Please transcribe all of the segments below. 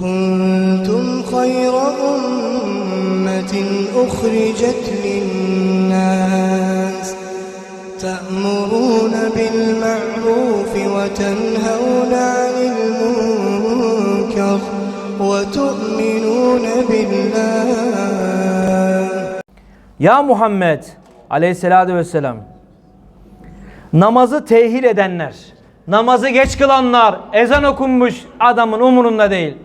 كنتم خير أمة أخرجت للناس تأمرون بالمعروف وتنهون عن المنكر وتؤمنون بالله Ya Muhammed aleyhissalatü vesselam namazı tehil edenler, namazı geç kılanlar, ezan okunmuş adamın umurunda değil.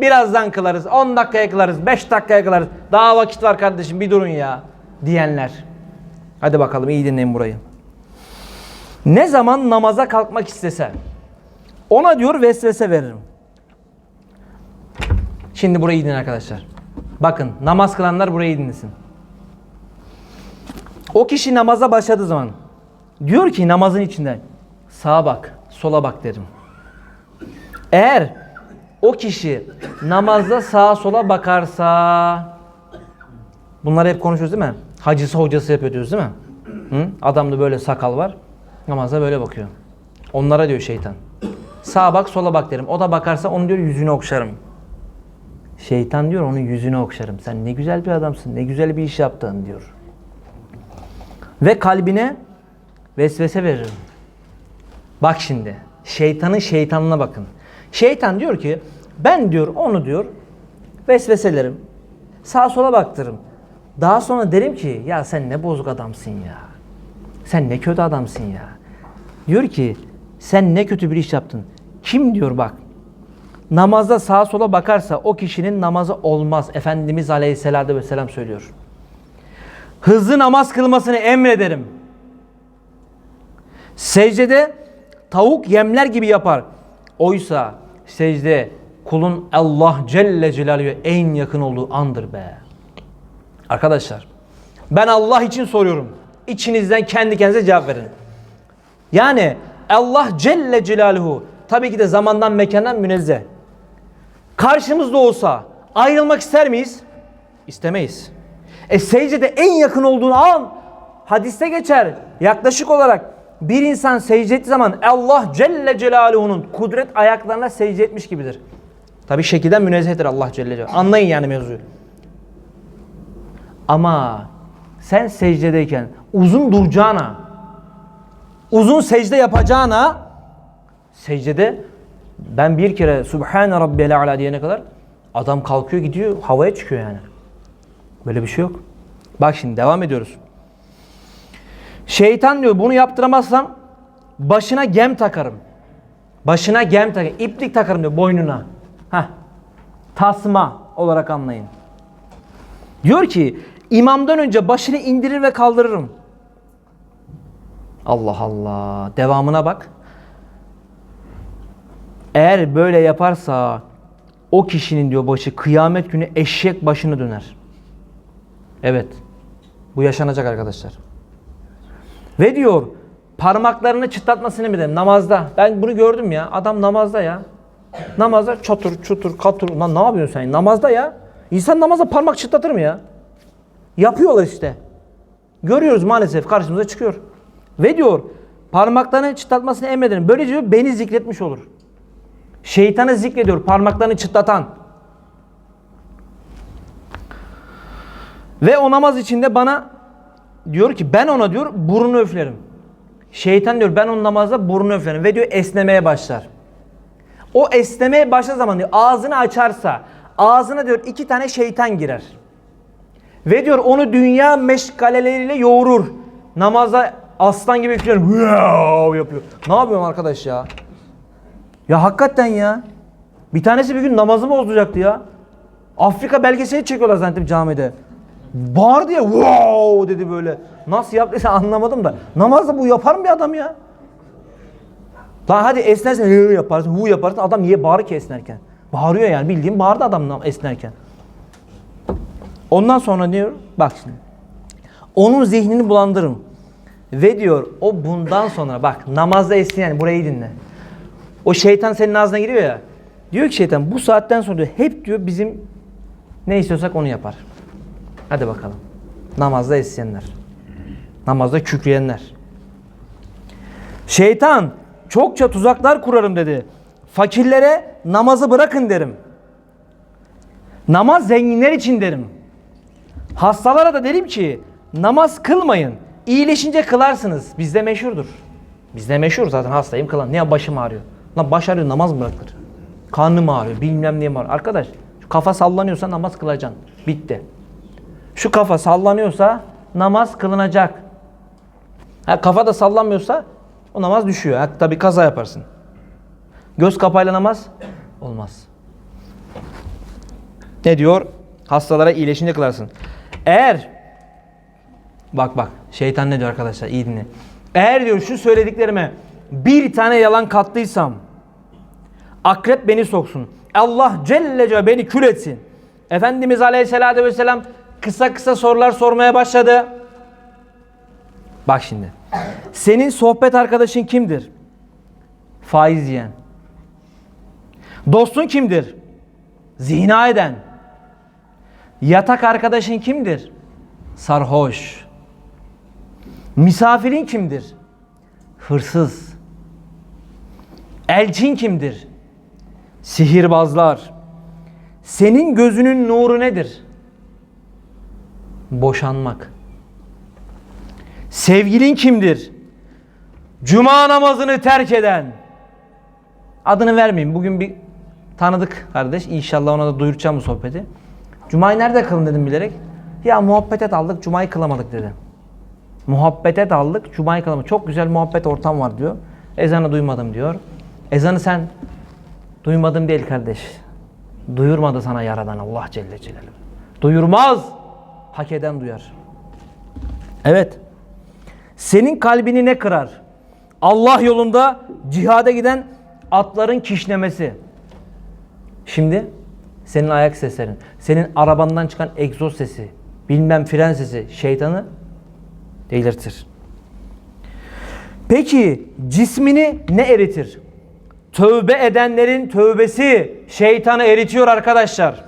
Birazdan kılarız, 10 dakikaya kılarız, 5 dakikaya kılarız. Daha vakit var kardeşim bir durun ya diyenler. Hadi bakalım iyi dinleyin burayı. Ne zaman namaza kalkmak istese ona diyor vesvese veririm. Şimdi burayı dinleyin arkadaşlar. Bakın namaz kılanlar burayı dinlesin. O kişi namaza başladığı zaman diyor ki namazın içinde sağa bak, sola bak derim. Eğer o kişi namazda sağa sola bakarsa bunları hep konuşuyoruz değil mi? Hacısı hocası yapıyor diyoruz değil mi? Hı? Adamda böyle sakal var. Namazda böyle bakıyor. Onlara diyor şeytan. Sağa bak sola bak derim. O da bakarsa onu diyor yüzünü okşarım. Şeytan diyor onun yüzünü okşarım. Sen ne güzel bir adamsın. Ne güzel bir iş yaptın diyor. Ve kalbine vesvese veririm. Bak şimdi. Şeytanın şeytanına bakın. Şeytan diyor ki ben diyor onu diyor vesveselerim. Sağa sola baktırırım. Daha sonra derim ki ya sen ne bozuk adamsın ya. Sen ne kötü adamsın ya. Diyor ki sen ne kötü bir iş yaptın. Kim diyor bak. Namazda sağa sola bakarsa o kişinin namazı olmaz. Efendimiz Aleyhisselatü Vesselam söylüyor. Hızlı namaz kılmasını emrederim. Secdede tavuk yemler gibi yapar. Oysa secde kulun Allah Celle Celaluhu'ya en yakın olduğu andır be. Arkadaşlar ben Allah için soruyorum. İçinizden kendi kendinize cevap verin. Yani Allah Celle Celaluhu tabii ki de zamandan mekandan münezzeh. Karşımızda olsa ayrılmak ister miyiz? İstemeyiz. E secdede en yakın olduğunu an hadiste geçer. Yaklaşık olarak bir insan secde ettiği zaman Allah Celle Celaluhu'nun kudret ayaklarına secde etmiş gibidir. Tabi şekilden münezzehtir Allah Celle Celaluhu. Anlayın yani mevzuyu. Ama sen secdedeyken uzun duracağına, uzun secde yapacağına secdede ben bir kere Subhane Rabbiyel Ala diyene kadar adam kalkıyor gidiyor havaya çıkıyor yani. Böyle bir şey yok. Bak şimdi devam ediyoruz. Şeytan diyor bunu yaptıramazsam başına gem takarım. Başına gem takarım. İplik takarım diyor boynuna. Heh. Tasma olarak anlayın. Diyor ki imamdan önce başını indirir ve kaldırırım. Allah Allah. Devamına bak. Eğer böyle yaparsa o kişinin diyor başı kıyamet günü eşek başına döner. Evet. Bu yaşanacak arkadaşlar. Ve diyor parmaklarını çıtlatmasını dedim namazda. Ben bunu gördüm ya. Adam namazda ya. Namazda çatır çutur katır. Lan ne yapıyorsun sen? Namazda ya. İnsan namazda parmak çıtlatır mı ya? Yapıyorlar işte. Görüyoruz maalesef karşımıza çıkıyor. Ve diyor parmaklarını çıtlatmasını emrederim. Böylece diyor, beni zikretmiş olur. Şeytanı zikrediyor parmaklarını çıtlatan. Ve o namaz içinde bana diyor ki ben ona diyor burnu üflerim. Şeytan diyor ben onun namazda burnu üflerim ve diyor esnemeye başlar. O esnemeye başladığı zaman diyor ağzını açarsa ağzına diyor iki tane şeytan girer. Ve diyor onu dünya meşgaleleriyle yoğurur. Namazda aslan gibi üflüyor. Wow yapıyor. Ne yapıyorum arkadaş ya? Ya hakikaten ya. Bir tanesi bir gün namazı bozacaktı ya. Afrika belgeseli çekiyorlar zannettim camide. Bağırdı ya wow dedi böyle. Nasıl yaptıysa anlamadım da. Namazda bu yapar mı bir adam ya? Lan hadi esnersin hı yaparsın hu yaparsın adam niye bağırır ki esnerken? Bağırıyor yani bildiğin bağırdı adam esnerken. Ondan sonra diyor bak şimdi. Onun zihnini bulandırırım. Ve diyor o bundan sonra bak namazda esneyen burayı dinle. O şeytan senin ağzına giriyor ya. Diyor ki şeytan bu saatten sonra diyor hep diyor bizim ne istiyorsak onu yapar. Hadi bakalım. Namazda esneyenler. Namazda kükreyenler. Şeytan çokça tuzaklar kurarım dedi. Fakirlere namazı bırakın derim. Namaz zenginler için derim. Hastalara da derim ki namaz kılmayın. İyileşince kılarsınız. Bizde meşhurdur. Bizde meşhur zaten hastayım kılan. Niye başım ağrıyor? Lan baş ağrıyor namaz mı bırakılır? Karnım ağrıyor bilmem neyim ağrıyor. Arkadaş kafa sallanıyorsa namaz kılacaksın. Bitti. Şu kafa sallanıyorsa namaz kılınacak. Ha, kafa da sallanmıyorsa o namaz düşüyor. Ha, tabii kaza yaparsın. Göz kapayla namaz olmaz. Ne diyor? Hastalara iyileşince kılarsın. Eğer bak bak şeytan ne diyor arkadaşlar iyi dinle. Eğer diyor şu söylediklerime bir tane yalan kattıysam akrep beni soksun. Allah Celle Celle beni kül etsin. Efendimiz Aleyhisselatü Vesselam kısa kısa sorular sormaya başladı. Bak şimdi. Senin sohbet arkadaşın kimdir? Faiz yiyen. Dostun kimdir? Zina eden. Yatak arkadaşın kimdir? Sarhoş. Misafirin kimdir? Hırsız. Elçin kimdir? Sihirbazlar. Senin gözünün nuru nedir? Boşanmak. Sevgilin kimdir? Cuma namazını terk eden. Adını vermeyeyim. Bugün bir tanıdık kardeş. İnşallah ona da duyuracağım bu sohbeti. Cuma'yı nerede kılın dedim bilerek. Ya muhabbete daldık, Cuma'yı kılamadık dedi. Muhabbete daldık, Cuma'yı kılamadık. Çok güzel muhabbet ortam var diyor. Ezanı duymadım diyor. Ezanı sen duymadım değil kardeş. Duyurmadı sana yaradan Allah Celle Celaluhu. Duyurmaz. Hak eden duyar. Evet. Senin kalbini ne kırar? Allah yolunda cihada giden atların kişnemesi. Şimdi senin ayak seslerin, senin arabandan çıkan egzoz sesi, bilmem fren sesi şeytanı delirtir. Peki cismini ne eritir? Tövbe edenlerin tövbesi şeytanı eritiyor arkadaşlar.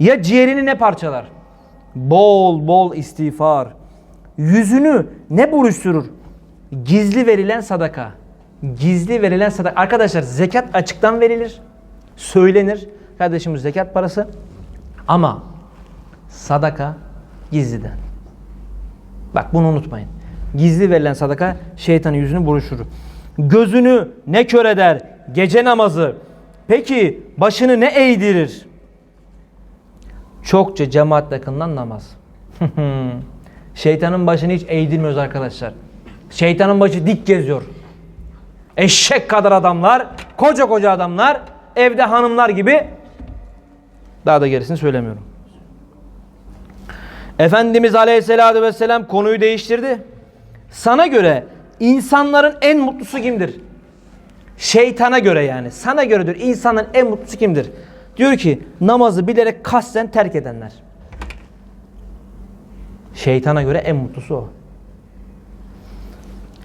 Ya ciğerini ne parçalar? Bol bol istiğfar. Yüzünü ne buruşturur? Gizli verilen sadaka. Gizli verilen sadaka. Arkadaşlar zekat açıktan verilir. Söylenir. Kardeşimiz zekat parası. Ama sadaka gizliden. Bak bunu unutmayın. Gizli verilen sadaka şeytanın yüzünü buruşturur. Gözünü ne kör eder? Gece namazı. Peki başını ne eğdirir? Çokça cemaatle kılınan namaz. Şeytanın başını hiç eğdirmiyoruz arkadaşlar. Şeytanın başı dik geziyor. Eşek kadar adamlar, koca koca adamlar, evde hanımlar gibi. Daha da gerisini söylemiyorum. Efendimiz Aleyhisselatü Vesselam konuyu değiştirdi. Sana göre insanların en mutlusu kimdir? Şeytana göre yani. Sana göredir. İnsanın en mutlusu kimdir? Diyor ki namazı bilerek kasten terk edenler. Şeytana göre en mutlusu o.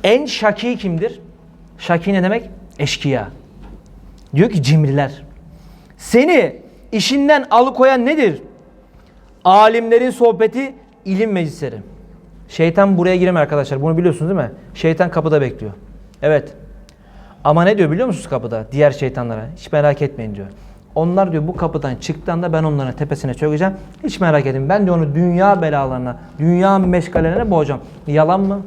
En şaki kimdir? Şaki ne demek? Eşkıya. Diyor ki cimriler. Seni işinden alıkoyan nedir? Alimlerin sohbeti, ilim meclisleri. Şeytan buraya giremiyor arkadaşlar. Bunu biliyorsunuz değil mi? Şeytan kapıda bekliyor. Evet. Ama ne diyor biliyor musunuz kapıda? Diğer şeytanlara. Hiç merak etmeyin diyor. Onlar diyor bu kapıdan çıktığında ben onların tepesine çökeceğim. Hiç merak edin. Ben de onu dünya belalarına, dünya meşgalelerine boğacağım. Yalan mı?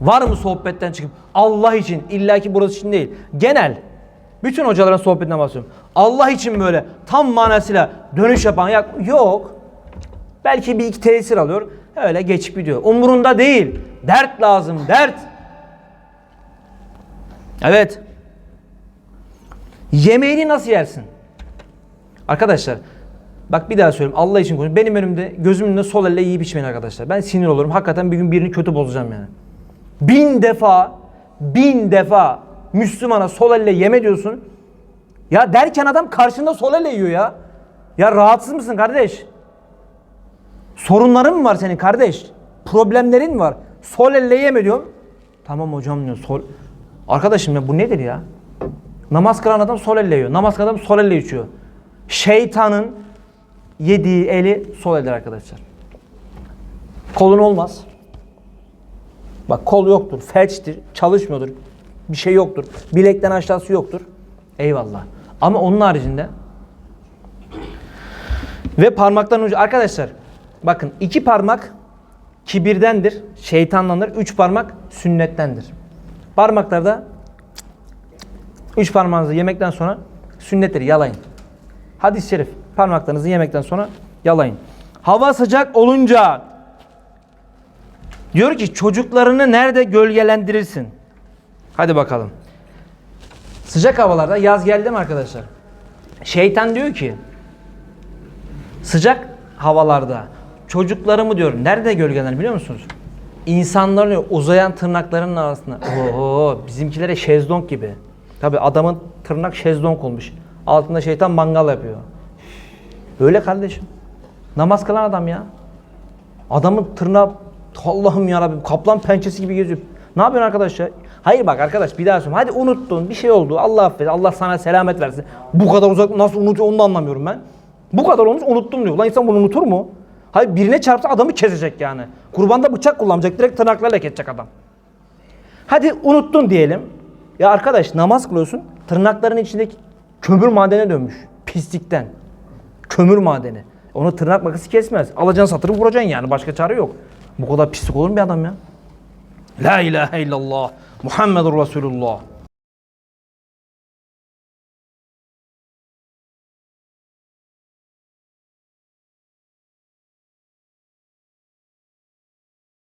Var mı sohbetten çıkıp Allah için illaki burası için değil. Genel bütün hocaların sohbetinden bahsediyorum. Allah için böyle tam manasıyla dönüş yapan ya- yok. Belki bir iki tesir alıyor. Öyle geçip gidiyor. Umurunda değil. Dert lazım. Dert. Evet. Yemeğini nasıl yersin? Arkadaşlar bak bir daha söyleyeyim Allah için konuşuyorum. Benim önümde gözümün önünde sol elle yiyip içmeyin arkadaşlar. Ben sinir olurum. Hakikaten bir gün birini kötü bozacağım yani. Bin defa bin defa Müslümana sol elle yeme diyorsun. Ya derken adam karşında sol elle yiyor ya. Ya rahatsız mısın kardeş? Sorunların mı var senin kardeş? Problemlerin mi var? Sol elle yeme diyorum. Tamam hocam diyor sol. Arkadaşım ya bu nedir ya? Namaz kılan adam sol elle yiyor. Namaz kılan adam sol elle içiyor. Şeytanın yediği eli sol eldir arkadaşlar. Kolun olmaz. Bak kol yoktur, felçtir, çalışmıyordur. Bir şey yoktur. Bilekten aşağısı yoktur. Eyvallah. Ama onun haricinde Ve parmakların ucu. Arkadaşlar bakın iki parmak kibirdendir, şeytanlanır. Üç parmak sünnettendir. Parmaklarda üç parmağınızı yemekten sonra sünnettir yalayın. Hadis-i şerif parmaklarınızı yemekten sonra yalayın. Hava sıcak olunca diyor ki çocuklarını nerede gölgelendirirsin? Hadi bakalım. Sıcak havalarda yaz geldi mi arkadaşlar? Şeytan diyor ki sıcak havalarda çocuklarımı diyor nerede gölgelenir biliyor musunuz? İnsanların uzayan tırnaklarının arasında. Oo bizimkilere şezlong gibi. Tabi adamın tırnak şezlong olmuş. Altında şeytan mangal yapıyor. Öyle kardeşim. Namaz kılan adam ya. Adamın tırnağı Allah'ım ya Rabbim kaplan pençesi gibi geziyor. Ne yapıyorsun arkadaş ya? Hayır bak arkadaş bir daha söyleyeyim. Hadi unuttun bir şey oldu. Allah affet. Allah sana selamet versin. Bu kadar uzak nasıl unutuyor onu da anlamıyorum ben. Bu kadar olmuş unuttum diyor. Lan insan bunu unutur mu? Hayır birine çarpsa adamı kesecek yani. Kurbanda bıçak kullanacak. Direkt tırnaklarla kesecek adam. Hadi unuttun diyelim. Ya arkadaş namaz kılıyorsun. Tırnakların içindeki kömür madene dönmüş. Pislikten. Kömür madeni. Onu tırnak makası kesmez. Alacaksın satırı vuracaksın yani. Başka çare yok. Bu kadar pislik olur mu bir adam ya? La ilahe illallah. Muhammedur Resulullah.